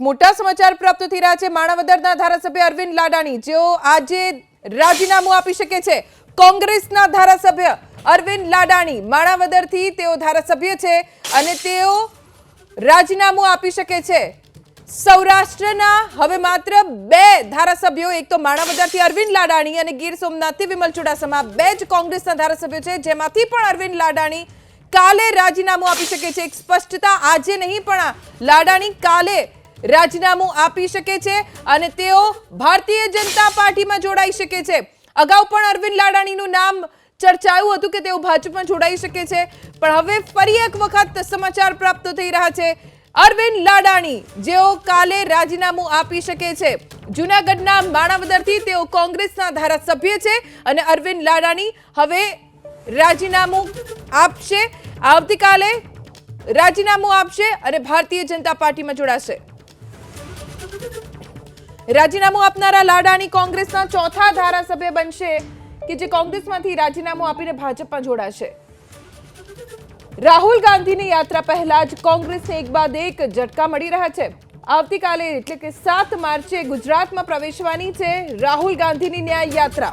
મોટા સમાચાર પ્રાપ્ત થઈ રહ્યા છે. માણાવદરના ધારાસભ્ય અરવિંદ લાડાણી, જેઓ આજે રાજીનામું આપી શકે છે. કોંગ્રેસના ધારાસભ્ય અરવિંદ લાડાણી માણાવદરથી તેઓ ધારાસભ્ય છે અને તેઓ રાજીનામું આપી શકે છે. સૌરાષ્ટ્રના હવે માત્ર બે ધારાસભ્યો, એક તો માણાવદરથી અરવિંદ લાડાણી અને ગીર સોમનાથથી વિમલ ચુડાસમા, બે જ કોંગ્રેસના ધારાસભ્યો છે. જેમાંથી પણ અરવિંદ લાડાણી કાલે રાજીનામું આપી શકે છે. એક સ્પષ્ટતા આજે નહીં પણ લાડાણી કાલે રાજીનામું આપી શકે છે અને તેઓ ભારતીય જનતા પાર્ટીમાં જોડાઈ શકે છે. અગાઉ પણ અરવિંદ લાડાણીનું નામ ચર્ચાયું હતું કે તેઓ ભાજપમાં જોડાઈ શકે છે. પણ હવે ફરી એક વખત સમાચાર પ્રાપ્ત થઈ રહ્યા છે. અરવિંદ લાડાણી, જેઓ કાલે રાજીનામું આપી શકે છે. જૂનાગઢના માણાવદરથી તેઓ કોંગ્રેસના ધારાસભ્ય છે અને અરવિંદ લાડાણી હવે રાજીનામું આપશે. આવતીકાલે રાજીનામું આપશે અને ભારતીય જનતા પાર્ટીમાં જોડાશે. રાજીનામું આપનારા લાડાણી કોંગ્રેસના ચોથા ધારાસભ્ય બનશે કે જે કોંગ્રેસમાંથી રાજીનામું આપીને ભાજપમાં જોડાશે? રાહુલ ગાંધીની યાત્રા પહેલા જ કોંગ્રેસને એક બાદ એક ઝટકા મળી રહ્યા છે. આવતીકાલે એટલે કે સાત માર્ચે ગુજરાતમાં પ્રવેશવાની છે રાહુલ ગાંધીની ન્યાય યાત્રા.